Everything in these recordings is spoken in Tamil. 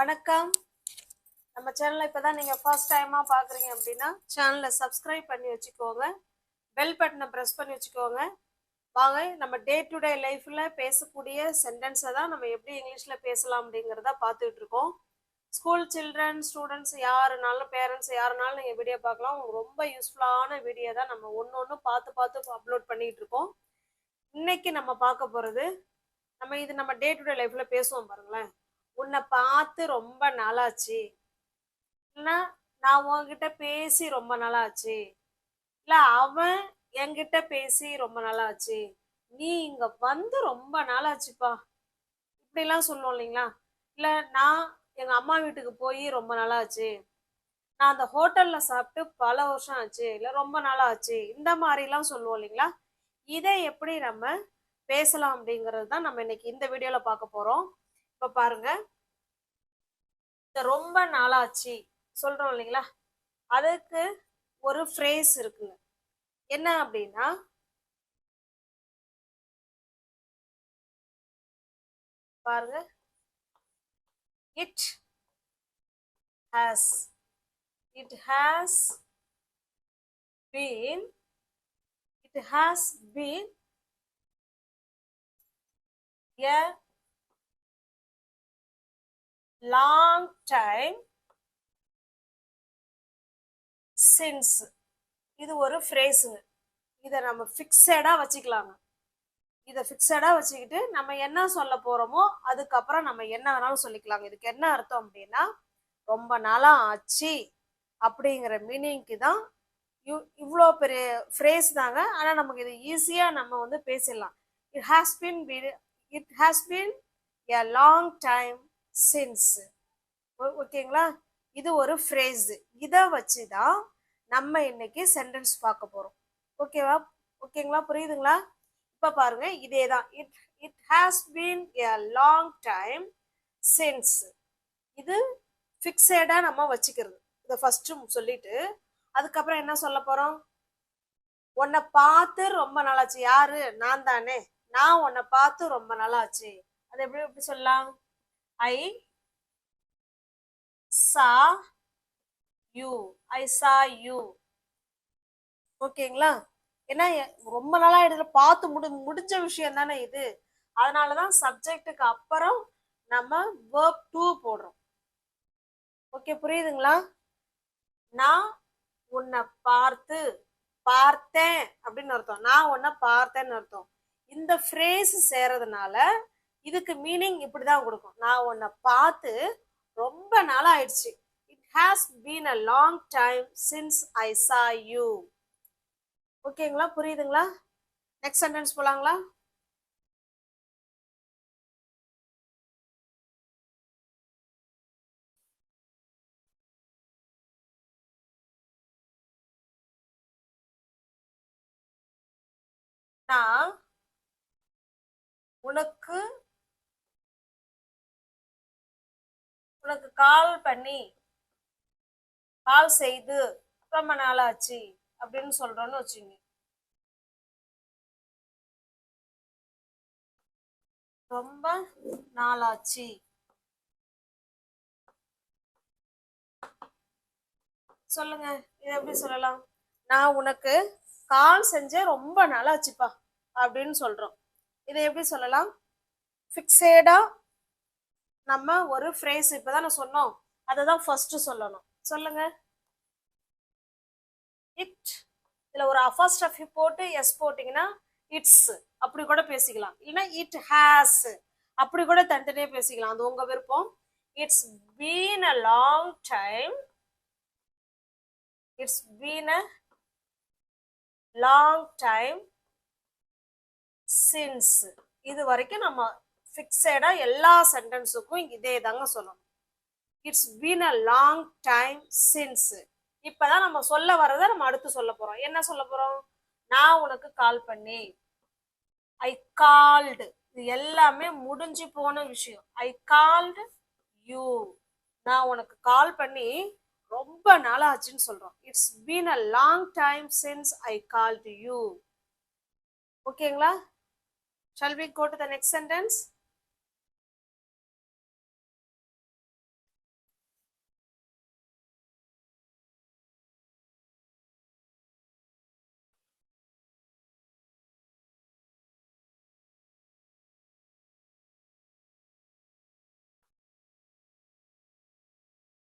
வணக்கம். நம்ம சேனலை இப்பதான் நீங்க ஃபர்ஸ்ட் டைமா பாக்குறீங்க அப்படின்னா சேனலை சப்ஸ்கிரைப் பண்ணி வச்சுக்கோங்க. பெல் பட்டனை ப்ரெஸ் பண்ணி வச்சுக்கோங்க. வாங்க நம்ம டே டு டே லைஃப்ல பேசக்கூடிய சென்டென்ஸை தான் நம்ம எப்படி இங்கிலீஷ்ல பேசலாம் அப்படிங்கிறத பார்த்துட்டு இருக்கோம். ஸ்கூல் சில்ட்ரன் ஸ்டூடெண்ட்ஸ் யாருனாலும் பேரண்ட்ஸ் யாருனாலும் நீங்கள் வீடியோ பார்க்கலாம். உங்களுக்கு ரொம்ப யூஸ்ஃபுல்லான வீடியோ தான் நம்ம ஒன்று ஒன்று பார்த்து பார்த்து அப்லோட் பண்ணிட்டு இருக்கோம். இன்னைக்கு நம்ம பார்க்க போகிறது நம்ம இது நம்ம டே டு டே லைஃப்பில் பேசுவோம் பாருங்களேன். உன்னை பார்த்து ரொம்ப நாளாச்சு. இல்லைன்னா நான் உன்கிட்ட பேசி ரொம்ப நாளாச்சு. இல்லை அவன் என்கிட்ட பேசி ரொம்ப நாளாச்சு. நீ இங்க வந்து ரொம்ப நாளாச்சுப்பா. இப்படிலாம் சொல்லுவோம் இல்லைங்களா? இல்லை நான் எங்கள் அம்மா வீட்டுக்கு போய் ரொம்ப நாளாச்சு. நான் அந்த ஹோட்டலில் சாப்பிட்டு பல வருஷம் ஆச்சு. இல்லை ரொம்ப நாளாச்சு. இந்த மாதிரிலாம் சொல்லுவோம் இல்லைங்களா? இதை எப்படி நம்ம பேசலாம் அப்படிங்கிறது தான் நம்ம இன்னைக்கு இந்த வீடியோவில் பார்க்க போகிறோம் இப்போ பாருங்க. இந்த ரொம்ப நாளாச்சு. சொல்றோம் இல்லைங்களா? அதுக்கு ஒரு ஃப்ரேஸ் இருக்குங்க. என்ன அப்படின்னா பாருங்க. It has it has been it has been a long time since. இது ஒரு ஃப்ரேஸுங்க இதை நம்ம ஃபிக்ஸடாக வச்சுக்கலாங்க. இதை ஃபிக்ஸடாக வச்சுக்கிட்டு நம்ம என்ன சொல்ல போகிறோமோ அதுக்கப்புறம் நம்ம என்ன வேணாலும் சொல்லிக்கலாங்க. இதுக்கு என்ன அர்த்தம் அப்படின்னா ரொம்ப நாளாக ஆச்சு அப்படிங்கிற மீனிங்க்கு தான் இவ் இவ்வளோ பெரிய ஃப்ரேஸ் தாங்க. ஆனால் நமக்கு இது ஈஸியாக நம்ம வந்து பேசிடலாம். It has been it has been a long time since ஓகேங்களா? இது ஒரு ஃப்ரேஸ் இதை வச்சு தான் நம்ம இன்னைக்கு சென்டென்ஸ் பார்க்க போகிறோம் ஓகேவா? ஓகேங்களா? புரியுதுங்களா? இப்போ பாருங்க இதே தான் it it has been a long time since இது ஃபிக்ஸடாக நம்ம வச்சுக்கிறது. இதை ஃபஸ்ட்டு சொல்லிட்டு அதுக்கப்புறம் என்ன சொல்ல போகிறோம் உன்னை பார்த்து ரொம்ப நாளாச்சு. யாரு? நான் தானே நான் உன்னை பார்த்து ரொம்ப நாளாச்சு. அது எப்படி எப்படி சொல்லலாம்? ஐ saw you I saw you ஓகேங்களா ஏன்னா ரொம்ப நாளா இடத்துல பார்த்து முடி முடிஞ்ச விஷயம் தானே இது. அதனாலதான் சப்ஜெக்ட்டுக்கு அப்புறம் நம்ம வேர்ப் டூ போடுறோம். ஓகே புரியுதுங்களா? நான் உன்னை பார்த்து பார்த்தேன் அப்படின்னு அர்த்தம். நான் உன்னை பார்த்தேன்னு அர்த்தம். இந்த ஃப்ரேஸ் சேரதுனால இதுக்கு மீனிங் இப்படிதான் கொடுக்கும். நான் உன்னை பார்த்து ரொம்ப நாளாக ஆயிடுச்சு it has been a long time since I saw you ஓகேங்களா? புரியுதுங்களா? நெக்ஸ்ட் சென்டென்ஸ் போலாங்களா? நான் உனக்கு உனக்கு கால் பண்ணி கால் செய்து ரொம்ப நாளாச்சு அப்படின்னு சொல்றோன்னு வச்சுங்க ரொம்ப நாளாச்சு. சொல்லுங்க இதை எப்படி சொல்லலாம்? நான் உனக்கு கால் செஞ்ச ரொம்ப நாளாச்சுப்பா அப்படின்னு சொல்றோம். இதை எப்படி சொல்லலாம்? ஃபிக்ஸேடா நம்ம ஒரு ஃப்ரேஸ் இப்போதான் நான் சொன்னோம். அதை தான் ஃபர்ஸ்ட் சொல்லணும். சொல்லுங்க. இட் இதுல ஒரு ஃபர்ஸ்ட் ஆஃப் போட்டு எஸ் போட்டிங்கன்னா இட்ஸ் அப்படி கூட பேசிக்கலாம். இல்லைன்னா இட் ஹேஸ் அப்படி கூட தனித்தனியாக பேசிக்கலாம். அது உங்க விருப்பம். It's been a long time it's been a long time since இது வரைக்கும் நம்ம ஃபிக்ஸடாக எல்லா சென்டென்ஸுக்கும் இதே தாங்க சொல்லணும். It's been a long time since இப்பதான் நம்ம சொல்ல வரதை நம்ம அடுத்து சொல்ல போகிறோம் என்ன சொல்ல போகிறோம் நான் உனக்கு கால் பண்ணி ஐ கால்டு இது எல்லாமே முடிஞ்சு போன விஷயம். ஐ கால்டு யூ நான் உனக்கு கால் பண்ணி ரொம்ப நாள் ஆச்சுன்னு சொல்கிறோம் it's been a long time since I called you ஓகேங்களா shall we go to the next sentence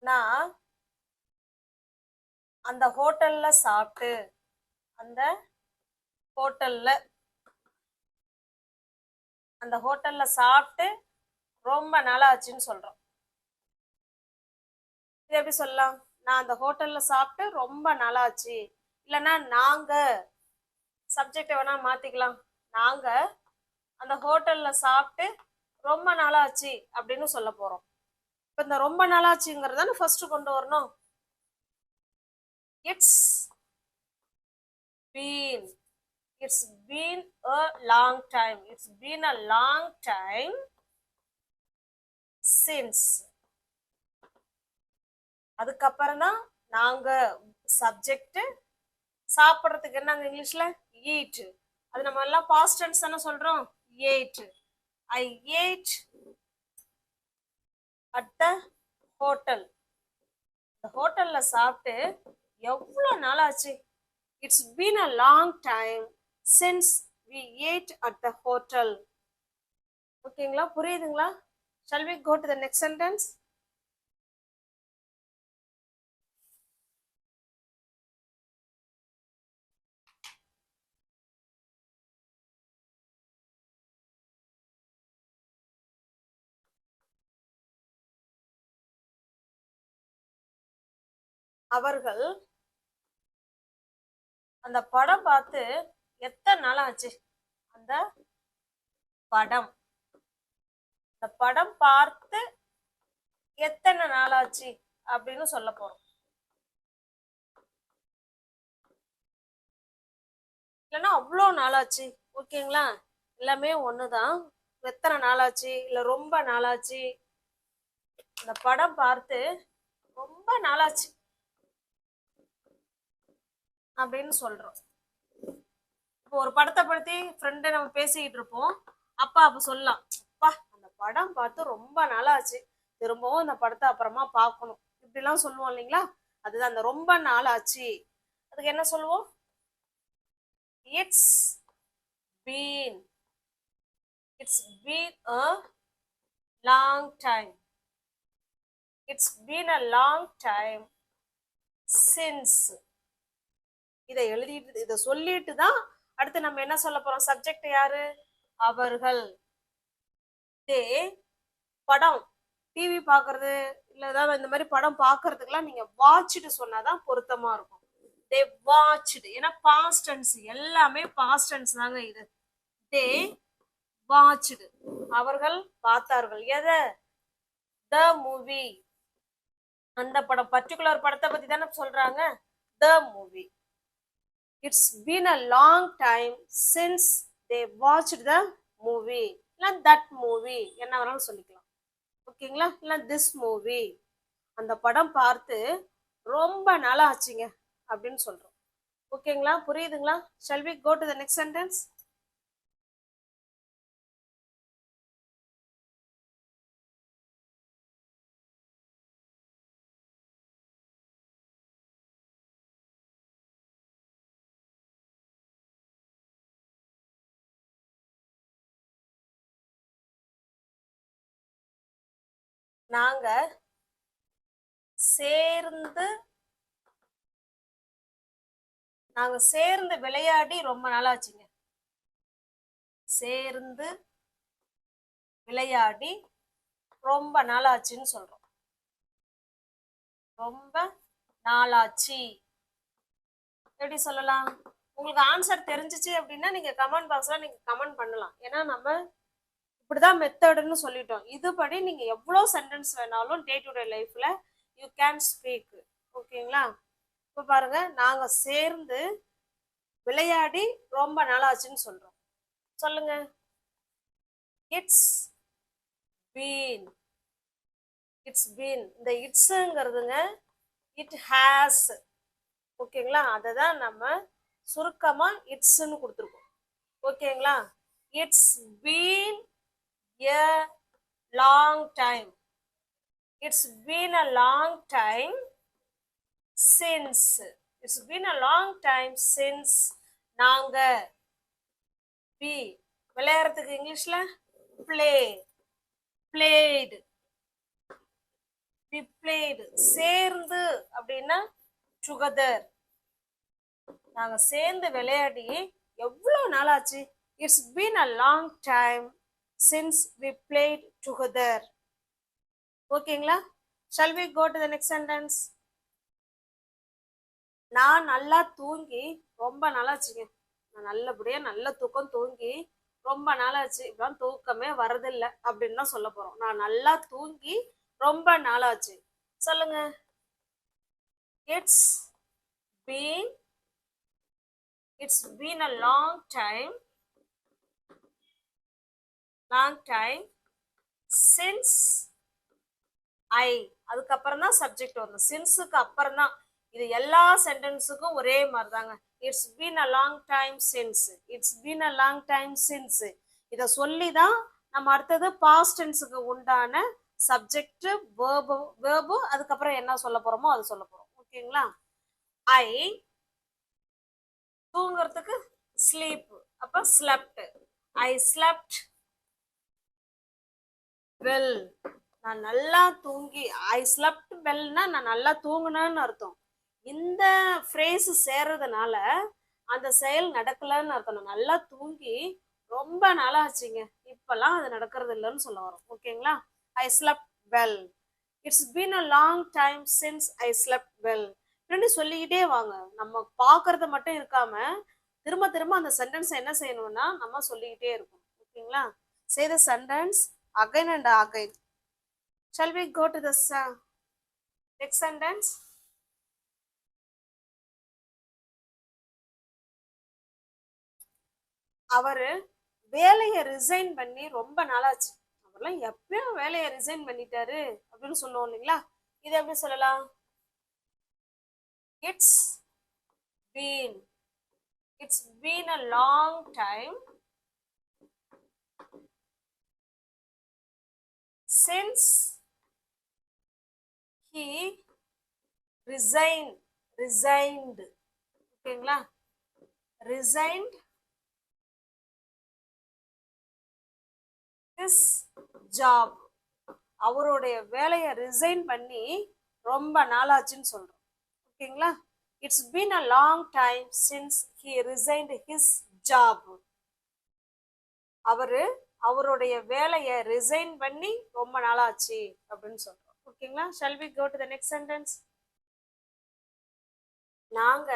நான் அந்த ஹோட்டல்ல சாப்பிட்டு அந்த ஹோட்டல்ல அந்த ஹோட்டல்ல சாப்பிட்டு ரொம்ப நாளாச்சுன்னு சொல்றோம். இது எப்படி சொல்லலாம்? நான் அந்த ஹோட்டல்ல சாப்பிட்டு ரொம்ப நாளாச்சு. இல்லைன்னா நாங்க சப்ஜெக்டை வேணா மாத்திக்கலாம். நாங்க அந்த ஹோட்டல்ல சாப்பிட்டு ரொம்ப நாளாச்சு அப்படின்னு சொல்ல போறோம். இப்போ இந்த ரொம்ப நாளாச்சுங்கிறத ஃபர்ஸ்ட் கொண்டு வரணும். It's been it's been a long time it's been a long time since அதுக்கப்புறம் தான் நாங்க சப்ஜெக்ட் சாப்பிட்றதுக்கு என்னங்க இங்கிலீஷ்ல? ஈட் அது நம்ம எல்லாம் பாஸ்டன்ஸ் தானே சொல்றோம்? Ate I ate at the hotel இந்த ஹோட்டல்ல சாப்பிட்டு எவ்வளோ நாள் ஆச்சு it's been a long time since we ate at the hotel ஓகேங்களா புரியுதுங்களா? Shall we go to the next sentence அவர்கள் அந்த படம் பார்த்து எத்தனை நாள் ஆச்சு அந்த படம். அந்த படம் பார்த்து எத்தனை நாள் ஆச்சு அப்படின்னு சொல்ல போறோம். இல்லைன்னா அவ்வளோ நாளாச்சு. ஓகேங்களா? எல்லாமே ஒண்ணுதான். எத்தனை நாளாச்சு? இல்ல ரொம்ப நாளாச்சு. அந்த படம் பார்த்து ரொம்ப நாளாச்சு. அப்படின்னு சொல்றோம். இப்போ ஒரு படத்தை பற்றி ஃப்ரெண்டை நம்ம பேசிக்கிட்டு இருப்போம். அப்பா அப்போ சொல்லலாம். அப்பா அந்த படம் பார்த்து ரொம்ப நாளாச்சு. திரும்பவும் அந்த படத்தை அப்புறமா பார்க்கணும். இப்படிலாம் சொல்லுவோம் இல்லைங்களா? அதுதான் அந்த ரொம்ப நாள் ஆச்சு அதுக்கு என்ன சொல்லுவோம்? It's been it's been a long time it's been a long time since இதை எழுதிட்டு இதை சொல்லிட்டு தான் அடுத்து நம்ம என்ன சொல்ல போறோம்? சப்ஜெக்ட் யாரு? அவர்கள். தே படம். டிவி பார்க்கறது இல்ல ஏதாவது இந்த மாதிரி படம் பார்க்கறதுக்கெல்லாம் நீங்க வாட்சிட்டு சொன்னாதான் பொருத்தமா இருக்கும். தே வாட்ச்டு ஏன்னா பாஸ்ட் டென்ஸ் எல்லாமே பாஸ்ட் டென்ஸ் தாங்க இது. தே வாட்ச்டு அவர்கள் பார்த்தார்கள். எதை? த மூவி அந்த படம் பர்டிகுலர் படத்தை பத்தி தானே சொல்றாங்க? The movie it's been a long time since they watch the movie இல்லை தட் மூவி என்ன வேணாலும் சொல்லிக்கலாம். ஓகேங்களா? இல்லை திஸ் மூவி அந்த படம் பார்த்து ரொம்ப நாளாக ஆச்சுங்க அப்படின்னு சொல்கிறோம் ஓகேங்களா? புரியுதுங்களா? Shall we go to the next sentence நாங்க சேர்ந்து நாங்க சேர்ந்து விளையாடி ரொம்ப நாளாச்சுங்க. சேர்ந்து விளையாடி ரொம்ப நாளாச்சுன்னு சொல்றோம். ரொம்ப நாளாச்சு. எப்படி சொல்லலாம்? உங்களுக்கு ஆன்சர் தெரிஞ்சிச்சு அப்படின்னா நீங்க கமெண்ட் பாக்ஸ்ல நீங்க கமெண்ட் பண்ணலாம். ஏன்னா நம்ம இப்படிதான் மெத்தடுன்னு சொல்லிட்டோம். இதுபடி நீங்க எவ்வளவு சென்டென்ஸ் வேணாலும் டே டு டே லைஃப்ல யூ கேன் ஸ்பீக் ஓகேங்களா? இப்போ பாருங்க நாங்க சேர்ந்து விளையாடி ரொம்ப நாளாச்சுன்னு சொல்றோம். சொல்லுங்க. இட்ஸ் பீன் இட்ஸ் பீன் இந்த இட்ஸுங்கிறதுங்க இட் ஹேஸ் ஓகேங்களா? அதை தான் நம்ம சுருக்கமாக இட்ஸ்ன்னு கொடுத்துருக்கோம். ஓகேங்களா? It's been a long time. It's been a long time since. It's been a long time since நாங்க பி விளையாடுறதுக்கு இங்கிலீஷ்ல? ப்ளே பிளேடு வி பிளேடு சேர்ந்து அப்படின்னா டுகெதர் நாங்க சேர்ந்து விளையாடி எவ்வளவு நாள் ஆச்சு it's been a long time since we played together ஓகேங்களா shall we go to the next sentence நான் நல்லா தூங்கி ரொம்ப நாளாச்சுங்க. நான் நல்லபடியாக நல்ல தூக்கம் தூங்கி ரொம்ப நாளாச்சு. இப்பதான் தூக்கமே வரதில்லை அப்படின்னு தான் சொல்ல போகிறோம் நான் நல்லா தூங்கி ரொம்ப நாளாச்சு. சொல்லுங்க. It's been it's been a long time long time since I அதுக்கப்புறம் தான் சப்ஜெக்ட் வரும் சின்ஸுக்கு அப்புறம் தான் இது எல்லா சென்டென்ஸுக்கும் ஒரே மாதிரி தாங்க it's been a long time since it's been a long time since இதை சொல்லி தான் நம்ம அடுத்தது பாஸ்டென்ஸுக்கு உண்டான சப்ஜெக்ட் வேர்பு வேர்பு அதுக்கப்புறம் என்ன சொல்ல போறோமோ அது சொல்ல போறோம். ஓகேங்களா? ஐ தூங்குறதுக்கு ஸ்லீப் அப்ப ஸ்லெப்ட் ஐ ஸ்லெப்ட் வெல் நான் நல்லா தூங்கி ஐ ஸ்லப்ட் வெல்னா நான் நல்லா தூங்கினேன்னு அர்த்தம். இந்த ஃப்ரேஸ் சேர்றதுனால அந்த செயல் நடக்கலன்னு அர்த்தம். நான் நல்லா தூங்கி ரொம்ப நாளாச்சுங்க. இப்பெல்லாம் அது நடக்கிறது இல்லைன்னு சொல்ல வரோம். ஓகேங்களா? I slept well it's been a long time since I slept well ரெண்டு சொல்லிக்கிட்டே வாங்க. நம்ம பார்க்கறத மட்டும் இருக்காம திரும்ப திரும்ப அந்த சென்டென்ஸை என்ன செய்யணும்னா நம்ம சொல்லிக்கிட்டே இருக்கணும். ஓகேங்களா? Say the sentence again and again. Shall we go to the uh, next sentence? அவரு வேலையை ரிசைன் பண்ணி ரொம்ப நாளாச்சு அவர்லாம் எப்பயோ வேலையை ரிசைன் பண்ணிட்டாரு அப்படின்னு சொல்லுவோம் இல்லைங்களா இது எப்படி சொல்லலாம் it's been it's been a long time since he resigned resigned ஓகேங்களா? resigned his job. அவருடைய வேலையை ரிசைன் பண்ணி ரொம்ப நாளாச்சுன்னு சொல்றோம். ஓகேங்களா? It's been a long time since he resigned his job அவரு அவருடைய வேலையை ரிசைன் பண்ணி ரொம்ப நாளாச்சு அப்படின்னு சொல்றோம். ஓகேங்களா? Shall we go to the next sentence நாங்க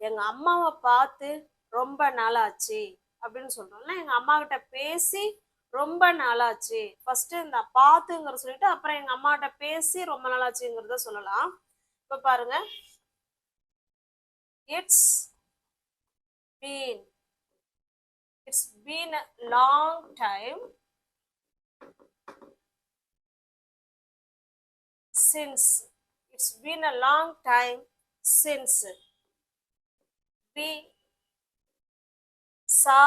எங்க அம்மாவை பார்த்து ரொம்ப நாளாச்சு அப்படின்னு சொல்றோம்ல எங்க அம்மா கிட்ட பேசி ரொம்ப நாளாச்சு. ஃபர்ஸ்ட் இந்த பார்த்துங்கிற சொல்லிட்டு அப்புறம் எங்க அம்மா கிட்ட பேசி ரொம்ப நாளாச்சுங்கிறத சொல்லலாம். இப்ப பாருங்க. It's been it's been a long time since it's been a long time since we saw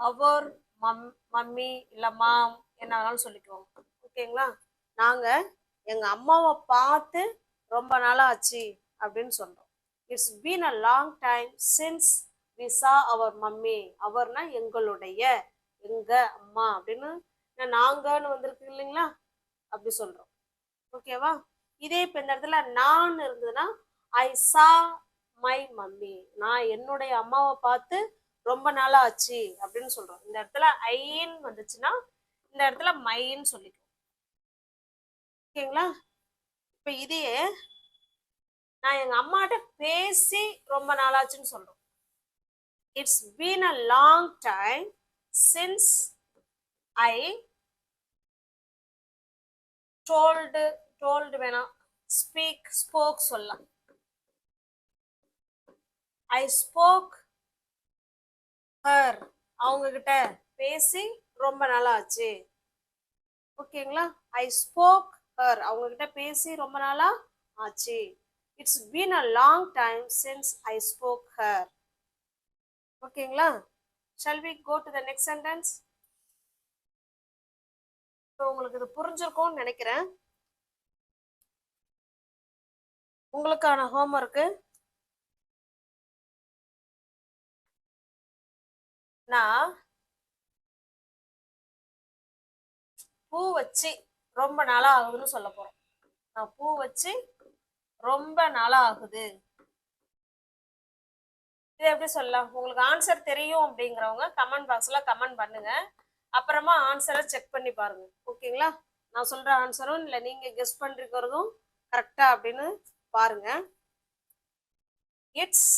our mum mummy இல்ல மாம் என்ன வேணாலும் சொல்லிக்குவோம் ஓகேங்களா? நாங்க எங்க அம்மாவை பார்த்து ரொம்ப நாளா ஆச்சு அப்படின்னு சொல்றோம். It's been a long time since we saw our mummy அவர்னா எங்களுடைய எங்க அம்மா அப்படின்னு நாங்கன்னு வந்திருக்கு இல்லைங்களா? அப்படி சொல்றோம். ஓகேவா இதே இப்ப இந்த இடத்துல நான் இருந்ததுன்னா ஐ சா மை மம்மி நான் என்னுடைய அம்மாவை பார்த்து ரொம்ப நாளா ஆச்சு அப்படின்னு சொல்றோம். இந்த இடத்துல ஐன்னு வந்துச்சுன்னா இந்த இடத்துல மைன்னு சொல்லிக்கும் ஓகேங்களா? இப்ப இதையே நான் எங்க அம்மாட்ட பேசி ரொம்ப நாளாச்சுன்னு சொல்றோம். It's been a long time since I told told வேணாம் speak spoke சொல்லலாம் ஐ ஸ்போக் ஹர் அவங்க கிட்ட பேசி ரொம்ப நாளா ஆச்சு ஓகேங்களா? ஐ ஸ்போக் ஹர் அவங்க கிட்ட பேசி ரொம்ப நாளா ஆச்சு. It's been a long time since I spoke her ஓகேங்களா? Shall we go to the next sentence so உங்களுக்கு இது புரிஞ்சிருக்கும்னு நினைக்கிறேன். உங்களுக்கான ஹோம்ஒர்க்கு நான் பூ வச்சு ரொம்ப நாளாக ஆகுதுன்னு சொல்ல போகிறேன் நான் பூ வச்சு ரொம்ப நாளாக ஆகுது. இது எப்படி சொல்லலாம்? உங்களுக்கு ஆன்சர் தெரியும் அப்படிங்கிறவங்க கமெண்ட் பாக்ஸில் கமெண்ட் பண்ணுங்க. அப்புறமா ஆன்சரை செக் பண்ணி பாருங்க. ஓகேங்களா நான் சொல்கிற ஆன்சரும் இல்லை நீங்கள் கெஸ் பண்ணிருக்கிறதும் கரெக்டாக அப்படின்னு பாருங்க. It's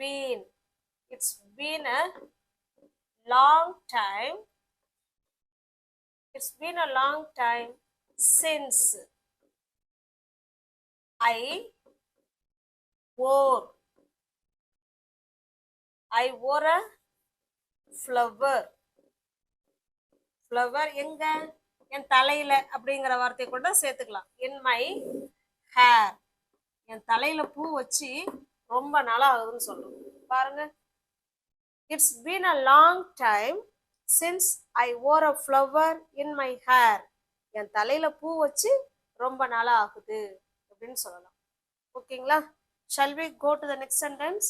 been it's been a long time. It's been a long time since i wore i wore a flower. Flower எங்க? என் தலையில அப்படிங்கிற வார்த்தையை கூட சேர்த்துக்கலாம். In my hair. என் தலையில பூ வச்சு ரொம்ப நாளா ஆகுதுன்னு சொல்றோம். பாருங்க. It's been a long time since I wore a flower in my hair என் தலையில பூ வச்சு ரொம்ப நாளா ஆகுது அப்படின்னு சொல்லலாம். ஓகேங்களா? Shall we go to the next sentence?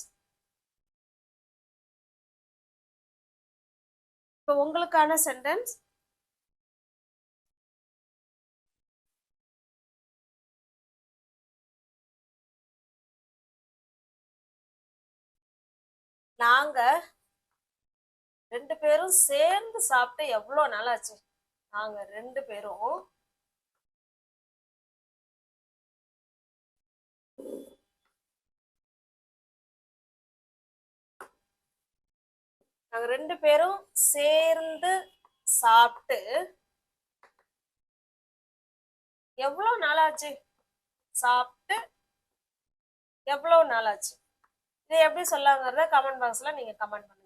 இப்போ உங்களுக்கான சென்டென்ஸ் நாங்க ரெண்டு பேரும் சேர்ந்து சாப்பிட்டு எவ்வளோ நாளாச்சு நாங்க ரெண்டு பேரும் நாங்க ரெண்டு பேரும் சேர்ந்து சாப்பிட்டு எவ்வளோ நாளாச்சு? சாப்பிட்டு எவ்வளவு நாளாச்சு? இதை எப்படி சொல்லாங்கிறத கமெண்ட் பாக்ஸ்ல நீங்க கமெண்ட் பண்ணுங்க.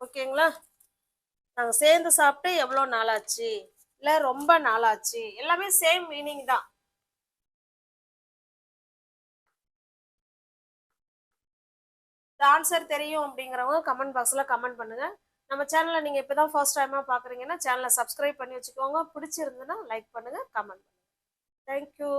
ஓகேங்களா நாங்க சேர்ந்து சாப்பிட்டு எவ்வளோ நாளாச்சு? இல்ல ரொம்ப நாளாச்சு. எல்லாமே சேம் மீனிங் தான். ஆன்சர் தெரியும் அப்படிங்கிறவங்க கமெண்ட் பாக்ஸில் கமெண்ட் பண்ணுங்க. நம்ம சேனலை நீங்க இப்பதான் ஃபர்ஸ்ட் டைமா பாக்குறீங்கன்னா சேனலை சப்ஸ்கிரைப் பண்ணி வச்சுக்கோங்க. பிடிச்சிருந்ததுன்னா லைக் பண்ணுங்க கமெண்ட் பண்ணுங்க. தேங்க்யூ